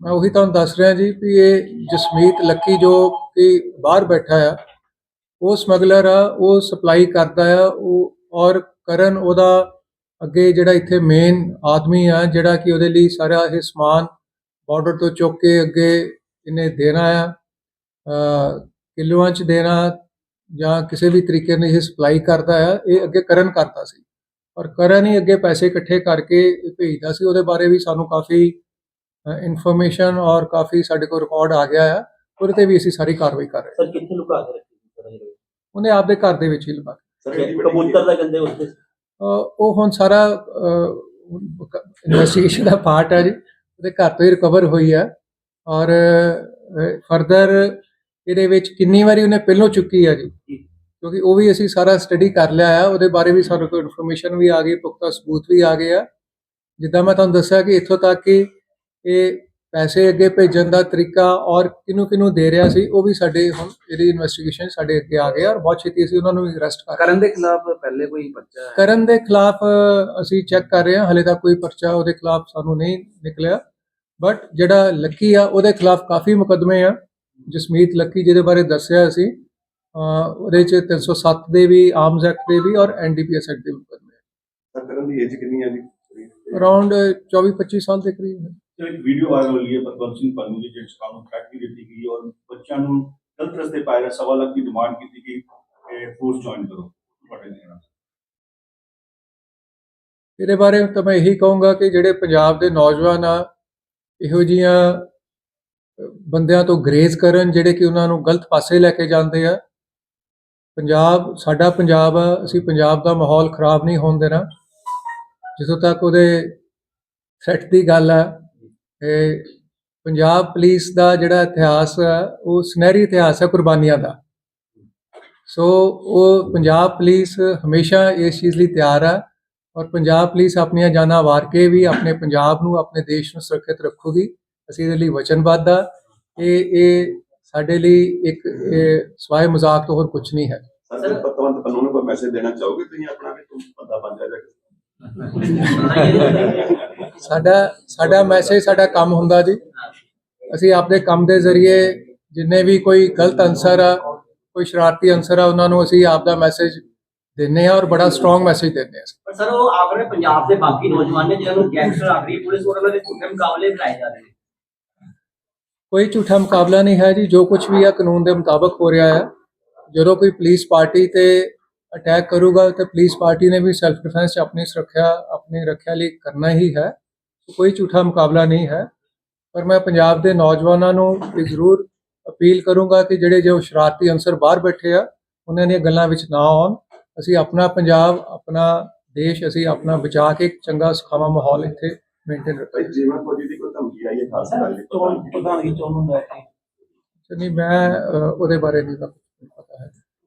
ਮੈਂ ਉਹੀ ਤੁਹਾਨੂੰ ਦੱਸ ਰਿਹਾ ਜੀ ਵੀ ਇਹ ਜਸਮੀਤ ਲੱਕੀ ਜੋ ਕਿ ਬਾਹਰ ਬੈਠਾ ਆ, ਉਹ ਸਮਗਲਰ ਆ, ਉਹ ਸਪਲਾਈ ਕਰਦਾ ਆ, ਉਹ ਔਰ ਕਰਨ ਉਹਦਾ ਅੱਗੇ ਜਿਹੜਾ ਇੱਥੇ ਮੇਨ ਆਦਮੀ ਆ, ਜਿਹੜਾ ਕਿ ਉਹਦੇ ਲਈ ਸਾਰਾ ਇਹ ਸਮਾਨ ਬਾਰਡਰ ਤੋਂ ਚੁੱਕ ਕੇ ਅੱਗੇ ਇਹਨੇ ਦੇਣਾ ਆ ਕਿਲੋਆਂ ਚ ਦੇਣਾ ਜਾਂ ਕਿਸੇ ਵੀ ਤਰੀਕੇ ਨਾਲ ਇਹ ਸਪਲਾਈ ਕਰਦਾ ਆ, ਇਹ ਅੱਗੇ ਕਰਨ ਕਰਦਾ ਸੀ। ਔਰ ਕਰਨ ਹੀ ਅੱਗੇ ਪੈਸੇ ਇਕੱਠੇ ਕਰਕੇ ਇਹ ਭੇਜਦਾ ਸੀ, ਉਹਦੇ ਬਾਰੇ ਵੀ ਸਾਨੂੰ ਕਾਫੀ ਇਨਫੋਰਮੇਸ਼ਨ ਔਰ ਕਾਫੀ ਸਾਡੇ ਕੋਲ ਰਿਕਾਰਡ ਆ ਗਿਆ ਆ ਉਹਦੇ ਤੇ ਵੀ ਅਸੀਂ ਸਾਰੀ ਕਾਰਵਾਈ ਕਰ ਰਹੇ ਹਾਂ। ਸਰ ਕਿੱਥੇ ਲੁਕਾ ਕੇ ਰੱਖੀ ਸੀ ਸਰ ਇਹ? ਉਹਨੇ ਆਪਦੇ ਘਰ ਦੇ ਵਿੱਚ ਹੀ ਸਰ ਕਿ ਕਬੂਤਰ ਦਾ ਕਹਿੰਦੇ ਉੱਥੇ ਅਹ ਉਹ ਹੁਣ ਸਾਰਾ ਇਨਵੈਸਟੀਗੇਸ਼ਨ ਦਾ ਪਾਰਟ ਹੈ ਜੀ। ਉਹਦੇ ਘਰ ਤੋਂ ਹੀ ਰਿਕਵਰ ਹੋਈ ਹੈ ਔਰ ਫਰਦਰ ਇਹਦੇ ਵਿੱਚ ਕਿੰਨੀ ਵਾਰੀ ਉਹਨੇ ਪਹਿਲੋਂ ਚੁੱਕੀ ਹੈ ਜੀ। ਕਿਉਂਕਿ ਉਹ ਵੀ ਅਸੀਂ ਸਾਰਾ ਸਟੱਡੀ ਕਰ ਲਿਆ ਹੈ ਉਹਦੇ ਬਾਰੇ ਵੀ ਸਾਨੂੰ ਕੋਈ ਇਨਫੋਰਮੇਸ਼ਨ ਵੀ ਆ ਗਈ ਪੁਖਤਾ ਸਬੂਤ ਵੀ ਆ ਗਏ ਆ। ਜਿੱਦਾਂ ਮੈਂ ਤੁਹਾਨੂੰ ਦੱਸਿਆ ਕਿ ਇੱਥੋਂ ਤੱਕ ਕਿ ਇਹ ਪੈਸੇ ਅੱਗੇ ਭੇਜਣ ਦਾ ਤਰੀਕਾ ਔਰ ਕਿਹਨੂੰ ਕਿਹਨੂੰ ਦੇ ਰਿਹਾ ਸੀ ਉਹ ਵੀ ਸਾਡੇ ਹੁਣ ਇਹਦੀ ਇਨਵੈਸਟੀਗੇਸ਼ਨ ਸਾਡੇ ਅੱਗੇ ਆ ਗਏ ਔਰ ਬਹੁਤ ਛੇਤੀ ਅਸੀਂ ਉਹਨਾਂ ਨੂੰ ਵੀ ਅਰੈਸਟ ਕਰ ਕਰਨ ਦੇ ਖਿਲਾਫ ਪਹਿਲੇ ਕੋਈ ਬੱਚਾ ਹੈ? ਕਰਨ ਦੇ ਖਿਲਾਫ ਅਸੀਂ ਚੈੱਕ ਕਰ ਰਹੇ ਹਾਂ ਹਲੇ ਤੱਕ ਕੋਈ ਪਰਚਾ ਉਹਦੇ ਖਿਲਾਫ ਸਾਨੂੰ ਨਹੀਂ ਨਿਕਲਿਆ। ਬਟ ਜਿਹੜਾ ਲੱਕੀ ਆ ਉਹਦੇ ਖਿਲਾਫ ਕਾਫੀ ਮੁਕਦਮੇ ਆ। ਜਸਮੀਤ ਲੱਕੀ ਜਿਹਦੇ ਬਾਰੇ ਦੱਸਿਆ ਅਸੀਂ ਉਹਦੇ ਚ 307 ਦੇ ਵੀ ਆਰਮਸ ਐਕਟ ਦੇ ਵੀ ਔਰ ਐਨਡੀਪੀਐਸ ਐਕਟ ਦੇ ਮੁਕਦਮੇ ਸਰ ਕਰਨ ਦੀ ਏਜ ਕਿੰਨੀ ਹੈ ਜੀ? ਅਰਾਊਂਡ 24 25 ਸਾਲ ਦੇ ਕਰੀਬ ਹੈ। ਸਰ ਇੱਕ ਵੀਡੀਓ ਵਾਇਰਲ ਹੋਈ ਹੈ ਪਤਵੰਤ ਸਿੰਘ ਪੰਨੂ ਦੀ ਜਿਸ ਕਾਨੂੰ ਥ੍ਰੈਟ ਵੀ ਦਿੱਤੀ ਗਈ ਔਰ ਬੱਚਿਆਂ ਨੂੰ ਗਲਤ ਰਸਤੇ ਪਾਇਆ ਸਵਾ ਲੱਖ ਦੀ ਡਿਮਾਂਡ ਕੀਤੀ ਗਈ ਕਿ ਫੋਰਸ ਜੁਆਇਨ ਕਰੋ ਤੁਹਾਡੇ ਨਾਲ ਇਹਦੇ। ਬਾਰੇ ਤਾਂ ਮੈਂ ਇਹੀ ਕਹੂੰਗਾ ਕਿ ਜਿਹੜੇ ਪੰਜਾਬ ਦੇ ਨੌਜਵਾਨ ਆ, ਇਹੋ ਜੀਆਂ ਬੰਦਿਆਂ ਤੋਂ ਗਰੇਜ਼ ਕਰਨ ਜਿਹੜੇ ਕਿ ਉਹਨਾਂ ਨੂੰ ਗਲਤ ਪਾਸੇ ਲੈ ਕੇ ਜਾਂਦੇ ਆ। ਪੰਜਾਬ, ਸਾਡਾ ਪੰਜਾਬ ਆ, ਅਸੀਂ ਪੰਜਾਬ ਦਾ ਮਾਹੌਲ ਖਰਾਬ ਨਹੀਂ ਹੋਣ ਦੇਣਾ। ਜਿੱਥੋਂ ਤੱਕ ਉਹਦੇ ਸੈੱਟ ਦੀ ਗੱਲ ਆ ਪੰਜਾਬ ਪੁਲਿਸ ਦਾ ਜਿਹੜਾ ਇਤਿਹਾਸ ਆ ਉਹ ਸੁਨਹਿਰੀ ਇਤਿਹਾਸ ਹੈ ਕੁਰਬਾਨੀਆਂ ਦਾ। ਸੋ ਉਹ ਪੰਜਾਬ ਪੁਲਿਸ ਹਮੇਸ਼ਾ ਇਸ ਚੀਜ਼ ਲਈ ਤਿਆਰ ਆ ਔਰ ਪੰਜਾਬ ਪੁਲਿਸ ਆਪਣੀਆਂ ਜਾਨਾਂ ਵਾਰ ਕੇ ਵੀ ਆਪਣੇ ਪੰਜਾਬ ਨੂੰ ਆਪਣੇ ਦੇਸ਼ ਨੂੰ ਸੁਰੱਖਿਅਤ ਰੱਖੂਗੀ। ਅਸੀਂ ਇਹਦੇ ਲਈ ਵਚਨਬੱਧ ਆ। ਇਹ ਇਹ ਸਾਡੇ ਲਈ ਇੱਕ ਇਹ ਸਵਾਏ ਮਜ਼ਾਕ ਤੋਂ ਹੋਰ ਕੁਝ ਨਹੀਂ ਹੈ। ਸਰ ਪਤਵੰਤ ਪੰਨੂ ਨੂੰ ਕੋਈ ਮੈਸੇਜ ਦੇਣਾ ਚਾਹੋਗੇ ਤੁਸੀਂ ਆਪਣਾ ਵੀ ਤੂੰ ਬੰਦਾ ਬਣ ਜਾ ਜਾ ਸਾਡਾ ਸਾਡਾ ਮੈਸੇਜ ਸਾਡਾ ਕੰਮ ਹੁੰਦਾ ਜੀ। ਅਸੀਂ ਆਪਣੇ ਕੰਮ ਦੇ ਜ਼ਰੀਏ ਜਿੰਨੇ ਵੀ ਕੋਈ ਗਲਤ ਅਨਸਰ ਆ ਕੋਈ ਸ਼ਰਾਰਤੀ ਅਨਸਰ ਆ ਉਹਨਾਂ ਨੂੰ ਅਸੀਂ ਆਪ ਦਾ ਮੈਸੇਜ ਦਿੰਨੇ ਆ ਔਰ ਬੜਾ ਸਟਰੋਂਗ ਮੈਸੇਜ ਦਿੰਦੇ ਆ। ਸਰ ਉਹ ਆਪਣੇ ਪੰਜਾਬ ਦੇ ਬਾਕੀ ਨੌਜਵਾਨ ਨੇ ਜਿਹਨਾਂ ਨੂੰ ਗੈਂਗਸਟਰ ਆਖ ਰਹੀ ਹੈ ਪੁਲਿਸ ਉਹਨਾਂ ਦੇ ਝੂਠੇ ਮੁਕਾਬਲੇ ਕਰਾਏ ਜਾ ਰਹੇ ਨੇ। ਕੋਈ ਝੂਠਾ ਮੁਕਾਬਲਾ ਨਹੀਂ ਹੈ ਜੀ ਜੋ ਕੁਝ ਵੀ ਹੈ ਕਾਨੂੰਨ ਦੇ ਮੁਤਾਬਕ ਹੋ ਰਿਹਾ ਹੈ ਜਦੋਂ ਕੋਈ ਪੁਲਿਸ ਪਾਰਟੀ ਤੇ ਅਟੈਕ ਕਰੂਗਾ ਤੇ ਪੁਲਿਸ ਪਾਰਟੀ ਨੇ ਵੀ ਸੈਲਫ ਡਿਫੈਂਸ 'ਚ ਆਪਣੀ ਸੁਰੱਖਿਆ ਆਪਣੀ ਰੱਖਿਆ ਲਈ ਕਰਨਾ ਹੀ ਹੈ। ਕੋਈ ਝੂਠਾ ਮੁਕਾਬਲਾ ਨਹੀਂ ਹੈ। ਪਰ ਮੈਂ ਪੰਜਾਬ ਦੇ ਨੌਜਵਾਨਾਂ ਨੂੰ ਇਹ ਜ਼ਰੂਰ ਅਪੀਲ ਕਰੂੰਗਾ ਕਿ ਜਿਹੜੇ ਜੋ ਸ਼ਰਾਰਤੀ ਅਨਸਰ ਬਾਹਰ ਬੈਠੇ ਆ ਉਹਨਾਂ ਦੀਆਂ ਗੱਲਾਂ ਵਿੱਚ ਨਾ ਆਉਣ। ਅਸੀਂ ਆਪਣਾ ਪੰਜਾਬ ਆਪਣਾ ਦੇਸ਼ ਅਸੀਂ ਆਪਣਾ ਬਚਾ ਕੇ ਇੱਕ ਚੰਗਾ ਸੁਖਾਵਾਂ ਮਾਹੌਲ ਇੱਥੇ ਮੇਨਟੇਨ ਰੱਖਾਂਗੇ ਜੀਵਨ ਫੌਜੀ ਦੀ ਕੋਈ ਧਮਕੀ ਆਈ ਹੈ ਖਾਸ ਗੱਲ ਨਹੀਂ ਚੋਣ ਪ੍ਰਧਾਨਗੀ ਚੋਣ ਨੂੰ ਲੈ ਕੇ। ਤੇ ਨਹੀਂ ਮੈਂ ਉਹਦੇ ਬਾਰੇ ਨਹੀਂ ਤਾਂ ਹੈ